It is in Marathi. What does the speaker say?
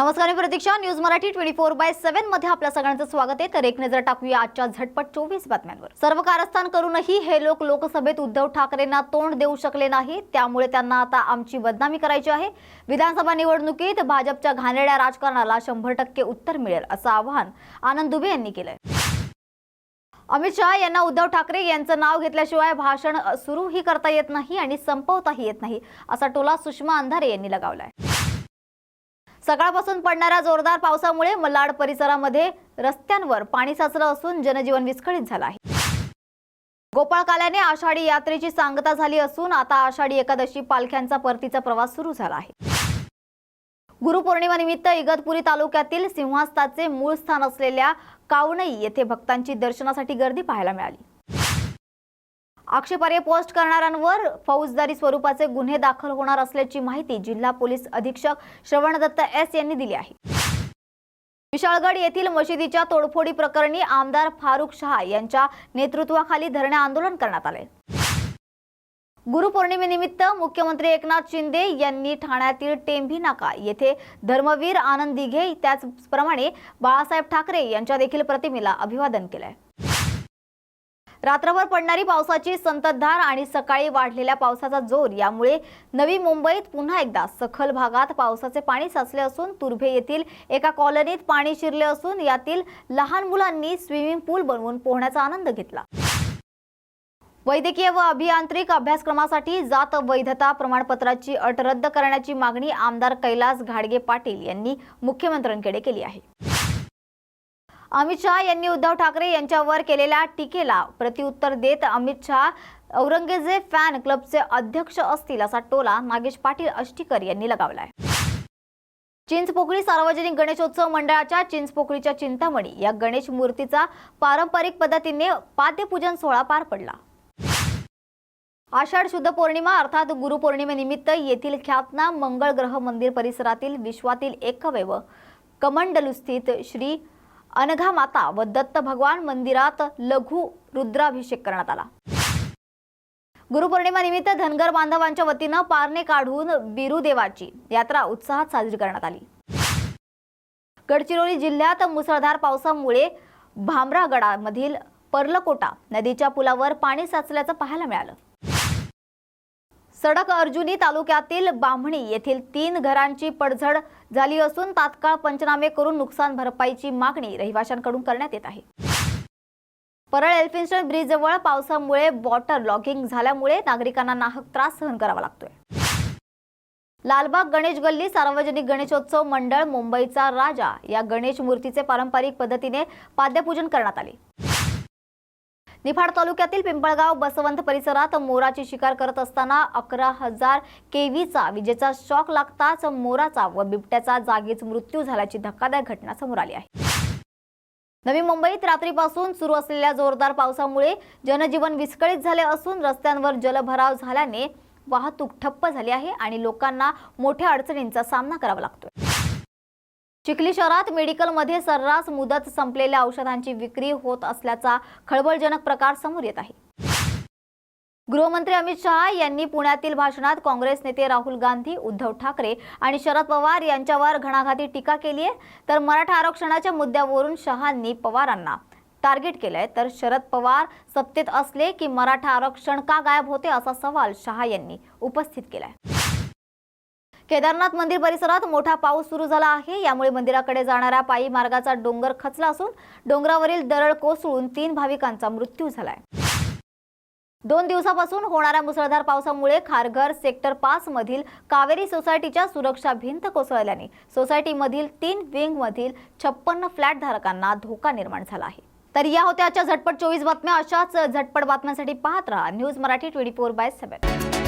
नमस्कार मी Pratiksha. News Marathi twenty four by सेव्हनमध्ये आपल्या सगळ्यांचं स्वागत आहे. तर एक नजर टाकूया आजच्या झटपट चोवीस बातम्यांवर. सर्व कारस्थान करूनही हे लोक लोकसभेत उद्धव ठाकरेंना तोंड देऊ शकले नाही. त्यामुळे त्यांना आता आमची बदनामी करायची आहे. विधानसभा निवडणुकीत भाजपच्या घाणेरड्या राजकारणाला शंभर टक्के उत्तर मिळेल असं आवाहन आनंद दुबे यांनी केलंय. अमित शहा यांना उद्धव ठाकरे यांचं नाव घेतल्याशिवाय भाषण सुरूही करता येत नाही आणि संपवताही येत नाही असा टोला सुषमा अंधारे यांनी लगावलाय. सकाळपासून पडणाऱ्या जोरदार पावसामुळे मलाड परिसरामध्ये रस्त्यांवर पाणी साचलं असून जनजीवन विस्कळीत झालं आहे. गोपाळकाल्याने आषाढी यात्रेची सांगता झाली असून आता आषाढी एकादशी पालख्यांचा परतीचा प्रवास सुरू झाला आहे. गुरुपौर्णिमेनिमित्त इगतपुरी तालुक्यातील सिंहास्ताचे मूळ स्थान असलेल्या कावणई येथे भक्तांची दर्शनासाठी गर्दी पाहायला मिळाली. आक्षेपार्ह पोस्ट करणाऱ्यांवर फौजदारी स्वरूपाचे गुन्हे दाखल होणार असल्याची माहिती जिल्हा पोलीस अधीक्षक श्रवणदत्त एस यांनी दिली आहे. विशाळगड येथील मशिदीच्या तोडफोडी प्रकरणी आमदार फारुख शहा यांच्या नेतृत्वाखाली धरणे आंदोलन करण्यात आले. गुरुपौर्णिमेनिमित्त मुख्यमंत्री एकनाथ शिंदे यांनी ठाण्यातील टेंभी नाका येथे धर्मवीर आनंद दिघे त्याचप्रमाणे बाळासाहेब ठाकरे यांच्या देखील प्रतिमेला अभिवादन केलंय. रात्रभर पडणारी पावसाची संततधार आणि सकाळी वाढलेल्या पावसाचा जोर यामुळे नवी मुंबईत पुन्हा एकदा सखल भागात पावसाचे पाणी साचले असून तुर्भे येथील एका कॉलनीत पाणी शिरले असून यातील लहान मुलांनी स्विमिंग पूल बनवून पोहण्याचा आनंद घेतला. वैद्यकीय व अभियांत्रिक अभ्यासक्रमासाठी जात वैधता प्रमाणपत्राची अट रद्द करण्याची मागणी आमदार कैलास घाडगे पाटील यांनी मुख्यमंत्र्यांकडे केली आहे. अमित शहा यांनी उद्धव ठाकरे यांच्यावर केलेल्या टीकेला प्रतिउत्तर देत अमित शहा औरंगजेब फॅन क्लबचे अध्यक्ष असतील असा टोला नागेश पाटील अष्टीकर यांनी लगावलाय. चिंचपोकळी सार्वजनिक गणेशोत्सव मंडळाच्या चिंचपोकळीच्या चिंतामणी या गणेश मूर्तीचा पारंपरिक पद्धतीने पाद्यपूजन सोहळा पार पडला. आषाढ शुद्ध पौर्णिमा अर्थात गुरुपौर्णिमेनिमित्त येथील ख्यातनाम मंगळ ग्रह मंदिर परिसरातील विश्वातील एकमेव स्थित श्री अनघा माता व दत्त भगवान मंदिरात लघु रुद्राभिषेक करण्यात आला. गुरुपौर्णिमानिमित्त धनगर बांधवांच्या वतीनं पारणे काढून बिरुदेवाची यात्रा उत्साहात साजरी करण्यात आली. गडचिरोली जिल्ह्यात मुसळधार पावसामुळे भामरागडामधील पर्लकोटा नदीच्या पुलावर पाणी साचल्याचं पाहायला मिळालं. सडक अर्जुनी तालुक्यातील बामणी येथील तीन घरांची पडझड झाली असून तात्काळ पंचनामे करून नुकसान भरपाईची मागणी रहिवाशांकडून करण्यात येत आहे. परळ एल्फिन्स्टन ब्रिज जवळ पावसामुळे वॉटर लॉगिंग झाल्यामुळे नागरिकांना नाहक त्रास सहन करावा लागतोय. लालबाग गणेश गल्ली सार्वजनिक गणेशोत्सव मंडळ मुंबईचा राजा या गणेश मूर्तीचे पारंपरिक पद्धतीने पाद्यपूजन करण्यात आले. निफाड तालुक्यातील पिंपळगाव बसवंत परिसरात मोराची शिकार करत असताना अकरा हजार केवीचा विजेचा शॉक लागताच मोराचा व बिबट्याचा जागीच मृत्यू झाल्याची धक्कादायक घटना समोर आली आहे. नवी मुंबईत रात्रीपासून सुरू असलेल्या जोरदार पावसामुळे जनजीवन विस्कळीत झाले असून रस्त्यांवर जलभराव झाल्याने वाहतूक ठप्प झाली आहे आणि लोकांना मोठ्या अडचणींचा सामना करावा लागतोय. चिखली शहरात मेडिकलमध्ये सर्रास मुदत संपलेल्या औषधांची विक्री होत असल्याचा खळबळजनक प्रकार समोर येत आहे. गृहमंत्री अमित शहा यांनी पुण्यातील भाषणात काँग्रेस नेते राहुल गांधी उद्धव ठाकरे आणि शरद पवार यांच्यावर घणाघाती टीका केली आहे. तर मराठा आरक्षणाच्या मुद्द्यावरून शहांनी पवारांना टार्गेट केलंय. तर शरद पवार सत्तेत असले की मराठा आरक्षण का गायब होते असा सवाल शहा यांनी उपस्थित केलाय. केदारनाथ मंदिर परिसरात मोठा पाऊस सुरू झाला आहे. यामुळे मंदिराकडे जाणाऱ्या पायी मार्गाचा डोंगर खचला असून डोंगरावरील दरड कोसळून तीन भाविकांचा मृत्यू झालाय. दोन दिवसापासून होणाऱ्या मुसळधार पावसामुळे खारघर सेक्टर पाच मधील कावेरी सोसायटीच्या सुरक्षा भिंत कोसळल्याने सोसायटीमधील तीन विंग मधील छप्पन्न फ्लॅट धारकांना धोका निर्माण झाला आहे. तर या होत्या आजच्या झटपट चोवीस बातम्या. अशाच झटपट बातम्यांसाठी पाहत राहा. News Marathi twenty four by seven.